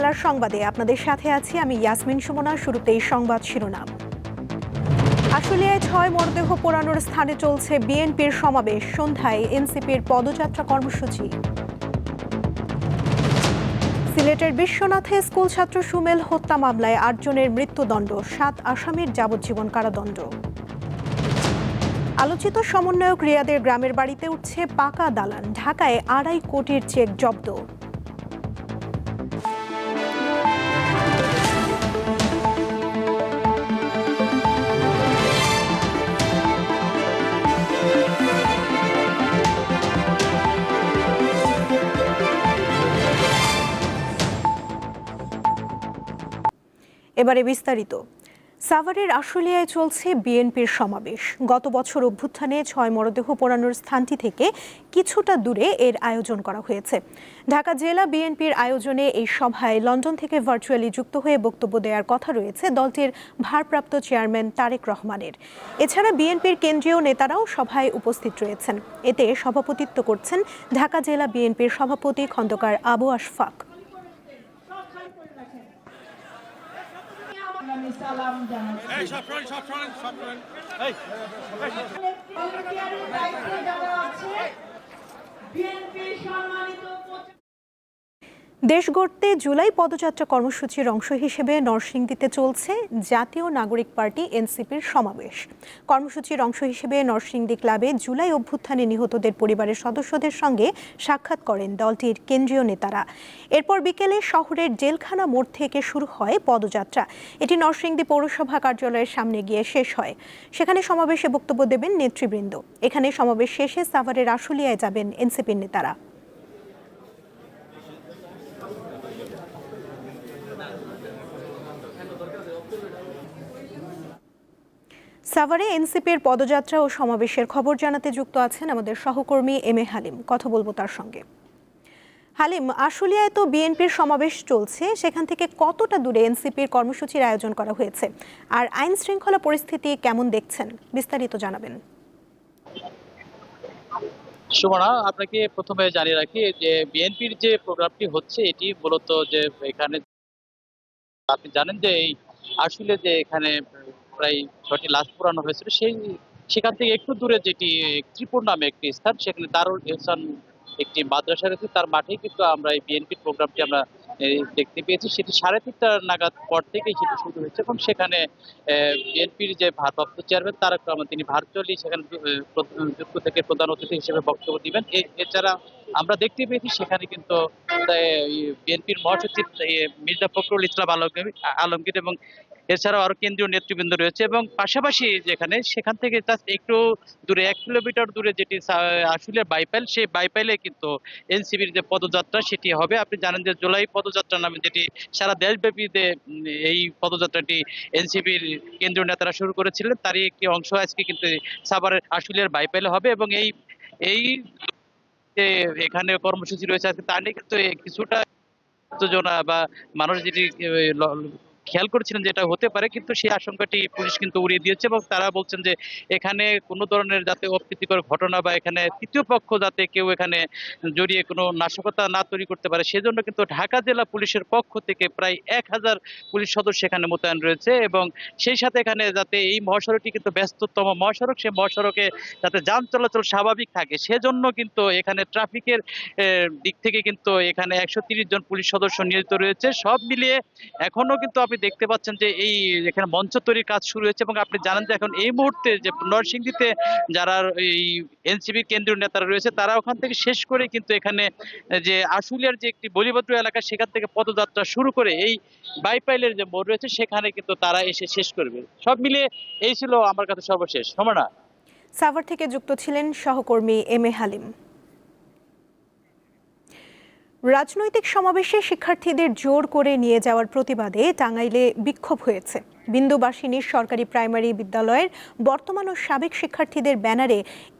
জেলার সংবাদে আপনাদের সাথে আছি আমি ইয়াসমিন সুমনা, শুরুতেই সংবাদ শিরোনাম। আশুলিয়ায় ছয় মরদেহ পোড়ানোর স্থানে চলছে বিএনপির সমাবেশ, সন্ধ্যায় এনসিপির পদযাত্রা কর্মসূচি। সিলেটের বিশ্বনাথে স্কুল ছাত্র সুমেল হত্যা মামলায় আটজনের মৃত্যুদণ্ড, সাত আসামির যাবজ্জীবন কারাদণ্ড। আলোচিত সমন্বয়ক রিয়াদের গ্রামের বাড়িতে উঠছে পাকা দালান, ঢাকায় আড়াই কোটির চেক জব্দ। এবারে বিস্তারিত। সাভারের আশুলিয়ায় চলছে বিএনপির সমাবেশ। গত বছর অভ্যুত্থানে ছয় মরদেহ পোড়ানোর স্থানটি থেকে কিছুটা দূরে এর আয়োজন করা হয়েছে। ঢাকা জেলা বিএনপির আয়োজনে এই সভায় লন্ডন থেকে ভার্চুয়ালি যুক্ত হয়ে বক্তব্য দেওয়ার কথা রয়েছে দলটির ভারপ্রাপ্ত চেয়ারম্যান তারেক রহমানের। এছাড়া বিএনপির কেন্দ্রীয় নেতারাও সভায় উপস্থিত রয়েছেন। এতে সভাপতিত্ব করছেন ঢাকা জেলা বিএনপির সভাপতি খন্দকার আবু আশফাক আমি সালাম জানাচ্ছি এই সব শোনেন সব শোনেন সব শোনেন এই ভলান্টিয়ারের দায়িত্বে সালাম জানাচ্ছি। বিএনপি সম্মানিত দেশ গড়তে জুলাই পদযাত্রা কর্মসূচির অংশ হিসেবে নরসিংদীতে চলছে জাতীয় নাগরিক পার্টি এনসিপির সমাবেশ। কর্মসূচির অংশ হিসেবে নরসিংদী ক্লাবে জুলাই অভ্যুত্থানে নিহতদের পরিবারের সদস্যদের সঙ্গে সাক্ষাৎ করেন দলটির কেন্দ্রীয় নেতারা। এরপর বিকেলে শহরের জেলখানা মোড় থেকে শুরু হয় পদযাত্রা। এটি নরসিংদী পৌরসভা কার্যালয়ের সামনে গিয়ে শেষ হয়। সেখানে সমাবেশে বক্তব্য দেবেন নেতৃবৃন্দ। এখানে সমাবেশ শেষে সাভারের আশুলিয়ায় যাবেন এনসিপির নেতারা। সাভারে এনসিপির পদযাত্রা ও সমাবেশের খবর জানাতে যুক্ত আছেন আমাদের সহকর্মী এম এ হালিম। কথা বলব তার সঙ্গে। হালিম, আশুলিয়ায় তো বিএনপির সমাবেশ চলছে, সেখান থেকে কতটা দূরে এনসিপির কর্মসূচির আয়োজন করা হয়েছে? আর আইন শৃঙ্খলা পরিস্থিতি কেমন দেখছেন? বিস্তারিত জানাবেন। সুমনা, আপনাকে প্রথমে জানিয়ে রাখি যে বিএনপির যে প্রোগ্রামটি হচ্ছে, এটি মূলত যে এখানে আপনি জানেন যে এই আসলে যে এখানে প্রায় ছয়টি লাশ পুরানো হয়েছিল, সেই সেখান থেকে একটু দূরে যেটি ত্রিপুর নামে একটি স্থান, সেখানে দারুল ইহসান একটি মাদ্রাসা রয়েছে, তার মাঠেই কিন্তু আমরা এই বিএনপির প্রোগ্রামটি আমরা দেখতে পেয়েছি। সেটি সাড়ে তিনটা নাগাদ পর থেকেই সেটি শুরু হয়েছে এবং সেখানে বিএনপির যে ভারপ্রাপ্ত চেয়ারম্যান তারেক রহমান তিনি ভার্চুয়ালি সেখানে যুক্ত থেকে প্রধান অতিথি হিসেবে বক্তব্য দিবেন। এছাড়া আমরা দেখতে পেয়েছি সেখানে কিন্তু বিএনপির মহাসচিব মির্জা ফখরুল ইসলাম আলমগীর আলমগীর এবং এছাড়াও আরও কেন্দ্রীয় নেতৃবৃন্দ রয়েছে এবং পাশাপাশি যেখানে সেখান থেকে জাস্ট একটু দূরে, এক কিলোমিটার দূরে যেটি আসলে বাইপাইল, সেই বাইপাইলে কিন্তু এনসিবির যে পদযাত্রা সেটি হবে। আপনি জানেন যে জুলাই পদযাত্রা নামে যেটি সারা দেশব্যাপী যে এই পদযাত্রাটি এনসিবির কেন্দ্রীয় নেতারা শুরু করেছিলেন, তারই একটি অংশ আজকে কিন্তু সাভারের আশুলিয়ার বাইপাইলে হবে এবং এই এই যে এখানে কর্মসূচি রয়েছে আজকে, তা নিয়ে কিন্তু কিছুটা উত্তেজনা বা মানুষ যেটি খেয়াল করেছিলেন যে এটা হতে পারে, কিন্তু সেই আশঙ্কাটি পুলিশ কিন্তু উড়িয়ে দিয়েছে এবং তারা বলছেন যে এখানে কোনো ধরনের যাতে অপ্রীতিকর ঘটনা বা এখানে তৃতীয় পক্ষ যাতে কেউ এখানে জড়িয়ে কোনো নাশকতা না তৈরি করতে পারে, সেজন্য কিন্তু ঢাকা জেলা পুলিশের পক্ষ থেকে প্রায় এক হাজার পুলিশ সদস্য এখানে মোতায়েন রয়েছে এবং সেই সাথে এখানে যাতে এই মহাসড়কটি কিন্তু ব্যস্ততম মহাসড়ক সেই মহাসড়কে যাতে যান চলাচল স্বাভাবিক থাকে, সেজন্য কিন্তু এখানে ট্রাফিকের দিক থেকে কিন্তু এখানে একশো জন পুলিশ সদস্য নিয়োজিত রয়েছে। সব মিলিয়ে এখনও কিন্তু আপনি দেখতে পাচ্ছেন যে এই এখানে মঞ্চ তৈরির কাজ শুরু হয়েছে এবং আপনি জানেন যে এখন এই মুহূর্তে যে নরসিংদীতে যারা এই এনসিবি কেন্দ্রীয় নেতারা রয়েছে, তারা ওখান থেকে শেষ করে কিন্তু এখানে যে আশুলিয়ার যে একটি বলিভদ্র এলাকা, সেখান থেকে পদযাত্রা শুরু করে এই বাইপাইলের যে মোড় রয়েছে, সেখানে কিন্তু তারা এসে শেষ করবে। সব মিলিয়ে এই ছিল আমার কাছে সর্বশেষ। সমানা? সাভার থেকে যুক্ত ছিলেন সহকর্মী এম এ হালিম। রাজনৈতিক সমাবেশে শিক্ষার্থীদের জোর করে নিয়ে যাওয়ার প্রতিবাদে টাঙ্গাইলে বিক্ষোভ হয়েছে। বিন্দুবাসিনীর সরকারি প্রাইমারি বিদ্যালয়ের বর্তমান ও সাবেক শিক্ষার্থীদের ব্যানারে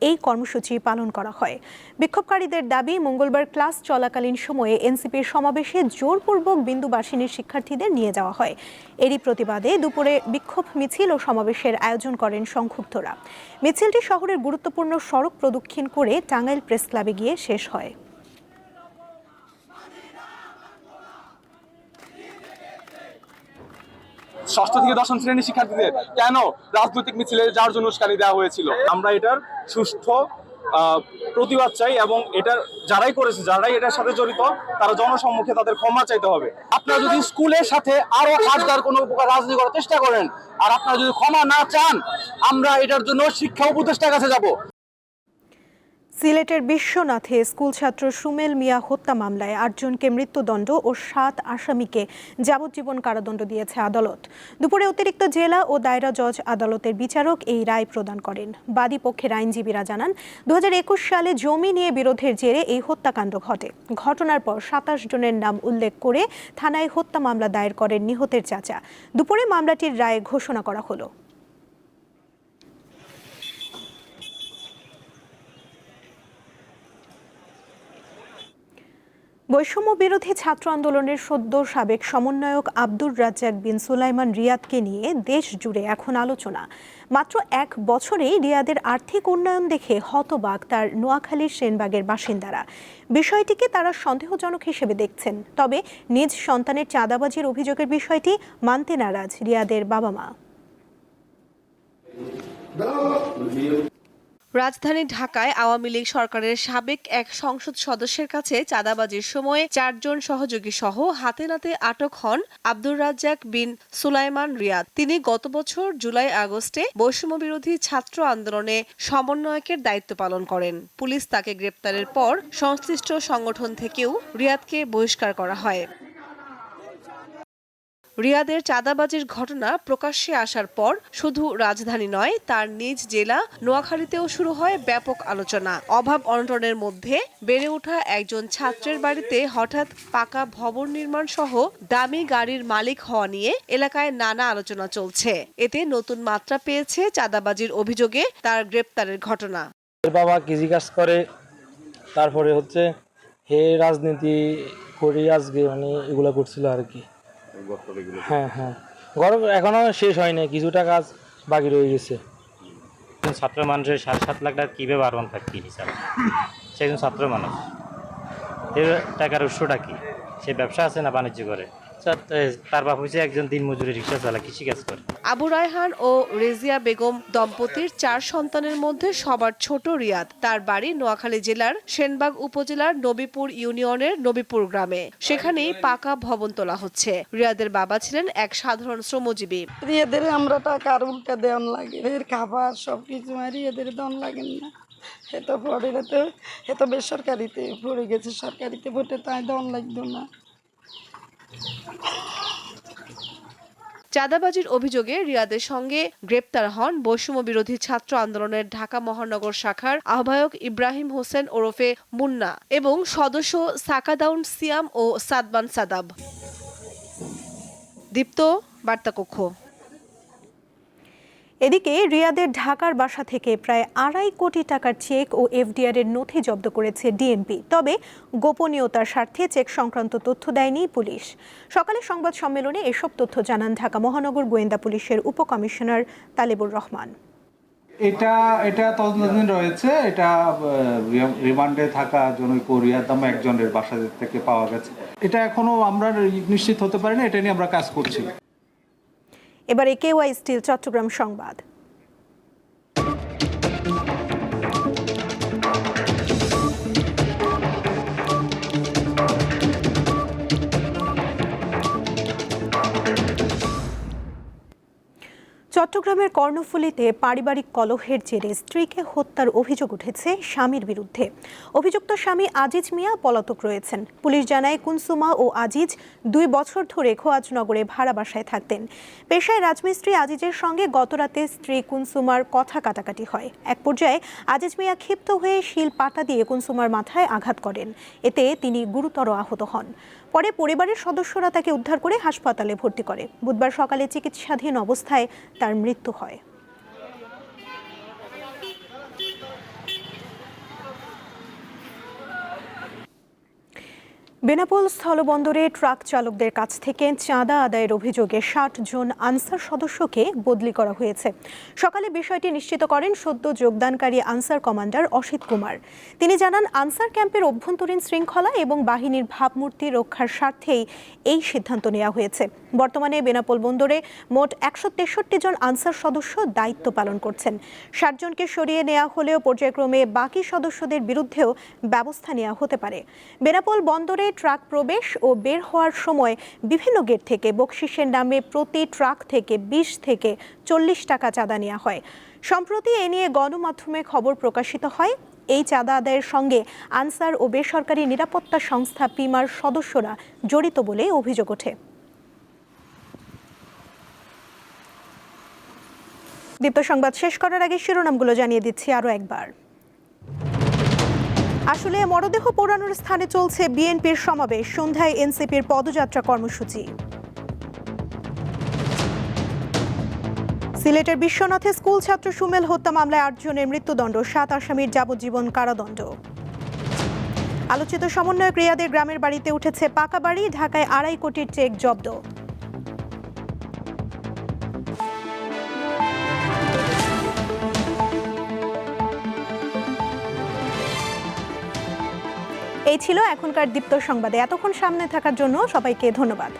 এই কর্মসূচি পালন করা হয়। বিক্ষোভকারীদের দাবি, মঙ্গলবার ক্লাস চলাকালীন সময়ে এনসিপির সমাবেশে জোরপূর্বক বিন্দুবাসিনীর শিক্ষার্থীদের নিয়ে যাওয়া হয়। এরই প্রতিবাদে দুপুরে বিক্ষোভ মিছিল ও সমাবেশের আয়োজন করেন সংক্ষুব্ধরা। মিছিলটি শহরের গুরুত্বপূর্ণ সড়ক প্রদক্ষিণ করে টাঙ্গাইল প্রেস ক্লাবে গিয়ে শেষ হয়। ষষ্ঠ থেকে দশম শ্রেণির শিক্ষার্থীদের কেন রাজনৈতিক মিছিলে যাওয়ার জন্য উস্কানি দেওয়া হয়েছিল? আমরা এটার আহ, প্রতিবাদ চাই এবং এটার যারাই করেছে যারাই এটার সাথে জড়িত তারা জনসম্মুখে তাদের ক্ষমা চাইতে হবে। আপনারা যদি স্কুলের সাথে আরও হাজার কোনো উপকার রাজনীতি করার চেষ্টা করেন আর আপনারা যদি ক্ষমা না চান আমরা এটার জন্য শিক্ষা উপদেষ্টার কাছে যাব। সিলেটের বিশ্বনাথে স্কুল ছাত্র সুমেল মিয়া হত্যা মামলায় আটজনকে মৃত্যুদণ্ড ও সাত আসামিকে যাবজ্জীবন কারাদণ্ড দিয়েছে আদালত। দুপুরে অতিরিক্ত জেলা ও দায়রা জজ আদালতের বিচারক এই রায় প্রদান করেন। বাদী পক্ষের আইনজীবীরা জানান দু হাজার একুশ সালে জমি নিয়ে বিরোধের জেরে এই হত্যাকাণ্ড ঘটে। ঘটনার পর সাতাশ জনের নাম উল্লেখ করে থানায় হত্যা মামলা দায়ের করেন নিহতের চাচা। দুপুরে মামলাটির রায় ঘোষণা করা হলো। বৈষম্য বিরোধী ছাত্র আন্দোলনের সদ্য সাবেক সমন্বয়ক আব্দুর রাজ্জাক বিন সুলাইমান রিয়াদকে নিয়ে দেশ জুড়ে এখন আলোচনা। মাত্র এক বছরেই রিয়াদের আর্থিক উন্নয়ন দেখে হতবাক তার নোয়াখালীর সেনবাগের বাসিন্দারা। বিষয়টিকে তারা সন্দেহজনক হিসেবে দেখছেন। তবে নিজ সন্তানের চাঁদাবাজির অভিযোগের বিষয়টি মানতে নারাজ রিয়াদের বাবা মা রাজধানী ঢাকায় আওয়ামী লীগ সরকারের সাবেক এক সংসদ সদস্যের কাছে চাঁদাবাজির সময় চারজন সহযোগী সহ হাতে নাতে আটক হন আব্দুর রাজ্জাক বিন সুলাইমান রিয়াদ। তিনি গত বছর জুলাই আগস্টে বৈষম্য বিরোধী ছাত্র আন্দোলনে সমন্বয়কের দায়িত্ব পালন করেন। পুলিশ তাকে গ্রেপ্তারের পর সংশ্লিষ্ট সংগঠন থেকেও রিয়াদকে বহিষ্কার করা হয়। রিয়াদের চাঁদাবাজির ঘটনা প্রকাশ্যে আসার পর শুধু রাজধানী নয়, তার নিজ জেলা নোয়াখালীতেও শুরু হয় ব্যাপক আলোচনা। অভাব অনটনের মধ্যে বেড়ে ওঠা একজন ছাত্রের বাড়িতে হঠাৎ পাকা ভবন নির্মাণ সহ দামি গাড়ির মালিক হওয়া নিয়ে এলাকায় নানা আলোচনা চলছে। এতে নতুন মাত্রা পেয়েছে চাঁদাবাজির অভিযোগে তার গ্রেপ্তারের ঘটনা। বাবা কৃষি কাজ করে, তারপরে হচ্ছে হে রাজনীতি করে, আজকে মানে এগুলো করছিল আর কি। হ্যাঁ হ্যাঁ। গরম এখনও শেষ হয়নি কিছুটা কাজ বাকি রয়ে গেছে। ছাত্র মানুষের সাড়ে সাত লাখ টাকা কীভাবে আরোহণ থাকে কি হিসাবে? সে একজন ছাত্র মানুষ। এর টাকার উৎসটা কি? সে ব্যবসা আছে না বাণিজ্য করে? তার বাপ হচ্ছে একজন দিন মজুরি রিক্সা চালা কৃষিকাজ করে। আবু রায়হান ও রেজিয়া বেগম দম্পতির চার সন্তানের মধ্যে সবার ছোট রিয়াদ। তার বাড়ি নোয়াখালী জেলার সেনবাগ উপজেলার নবীপুর ইউনিয়নের নবীপুর গ্রামে। সেখানেই পাকা ভবন তোলা হচ্ছে। রিয়াদের বাবা ছিলেন এক সাধারণ শ্রমজীবী। এদের আমরা টাকা আর উল্টা দেওয়ান লাগে? এর খাবার সব কিছু আর এদের দেওয়ান লাগেন না। এ তো পড়ে তো এ তো বেসরকারিতে পড়ে গেছে সরকারিতে ভোটে তাই দেওয়ান লাগতো না। চাঁদাবাজির অভিযোগে রিয়াদের সঙ্গে গ্রেপ্তার হন বৈষম্য বিরোধী ছাত্র আন্দোলনের ঢাকা মহানগর শাখার আহ্বায়ক ইব্রাহিম হোসেন ওরফে মুন্না এবং সদস্য সাকাদাউন সিয়াম ও সাদবান সাদাব। দীপ্ত, বার্তাকক্ষ। এদিকে রিয়াদের ঢাকার বাসা থেকে প্রায় আড়াই কোটি টাকার চেক ও এফডিআর এর নথি জব্দ করেছে ডিএমপি। তবে গোপনীয়তার স্বার্থে চেক সংক্রান্ত তথ্য দেয়নি পুলিশ। সকালে সংবাদ সম্মেলনে এসব তথ্য জানান ঢাকা মহানগর গোয়েন্দা পুলিশের উপকমিশনার তালেবুর রহমান। এটা এটা তদন্তাধীন রয়েছে। এটা রিমান্ডে থাকা জনৈক রিয়াদ একজনের বাসা থেকে পাওয়া গেছে। এটা এখনও আমরা নিশ্চিত হতে পারি না এটা নিয়ে আমরা কাজ করছি। এবারে কেওয়াই স্টিল চট্টগ্রাম সংবাদ। চট্টগ্রামের কর্ণফুলীতে পারিবারিক কলহের জেরে স্ত্রীকে হত্যার অভিযোগ উঠেছে স্বামীর বিরুদ্ধে। অভিযুক্ত স্বামী আজিজ মিয়া পলাতক রয়েছেন। পুলিশ জানায়, কুনসুমা ও আজিজ দুই বছর ধরে খোয়াজনগরে ভাড়া বাসায় থাকতেন। পেশায় রাজমিস্ত্রি আজিজের সঙ্গে গতরাতে স্ত্রী কুনসুমার কথা কাটাকাটি হয়। এক পর্যায়ে আজিজ মিয়া ক্ষিপ্ত হয়ে শিল পাতা দিয়ে কুনসুমার মাথায় আঘাত করেন। এতে তিনি গুরুতর আহত হন। পরে পরিবারের সদস্যরা তাকে উদ্ধার করে হাসপাতালে ভর্তি করে। বুধবার সকালে চিকিৎসাধীন অবস্থায় তার মৃত্যু হয়। বেনাপোল স্থলবন্দরে ট্রাক চালকদের কাছ থেকে চাঁদা আদায়ের অভিযোগে ষাট জন আনসার সদস্যকে বদলি করা হয়েছে। সকালে বিষয়টি নিশ্চিত করেন সদ্য যোগদানকারী আনসার কমান্ডার অসিত কুমার। তিনি জানান, আনসার ক্যাম্পের অভ্যন্তরীণ শৃঙ্খলা এবং বাহিনীর ভাবমূর্তি রক্ষার স্বার্থেই এই সিদ্ধান্ত নেওয়া হয়েছে। বর্তমানে বেনাপোল বন্দরে মোট একশো তেষট্টি জন আনসার সদস্য দায়িত্ব পালন করছেন। ষাট জনকে সরিয়ে নেওয়া হলেও পর্যায়ক্রমে বাকি সদস্যদের বিরুদ্ধেও ব্যবস্থা নেওয়া হতে পারে। বেনাপোল বন্দরে ট্রাক প্রবেশ ও বের হওয়ার সময় বিভিন্ন গেট থেকে বকশিসের নামে প্রতি ট্রাক থেকে বিশ থেকে চল্লিশ টাকা চাঁদা নেওয়া হয়। সম্প্রতি এ নিয়ে গণমাধ্যমে খবর প্রকাশিত হয়। এই চাঁদা আদায়ের সঙ্গে আনসার ও বেসরকারি নিরাপত্তা সংস্থা পিমার সদস্যরা জড়িত বলে অভিযোগ ওঠে। দীপ্ত সংবাদ শেষ করার আগে শিরোনামগুলো জানিয়ে দিচ্ছি আরও একবার। আসলে মরদেহ পোড়ানোর স্থানে চলছে বিএনপির সমাবেশ, সন্ধ্যায় এনসিপির পদযাত্রা কর্মসূচি। সিলেটের বিশ্বনাথে স্কুল ছাত্র সুমেল হত্যা মামলায় আটজনের মৃত্যুদণ্ড, সাত আসামির যাবজ্জীবন কারাদণ্ড। আলোচিত সমন্বয়ক রিয়াদের গ্রামের বাড়িতে উঠেছে পাকা বাড়ি, ঢাকায় আড়াই কোটির চেক জব্দ। এই ছিল এখনকার দীপ্ত সংবাদে। এতক্ষণ সামনে থাকার জন্য সবাইকে ধন্যবাদ।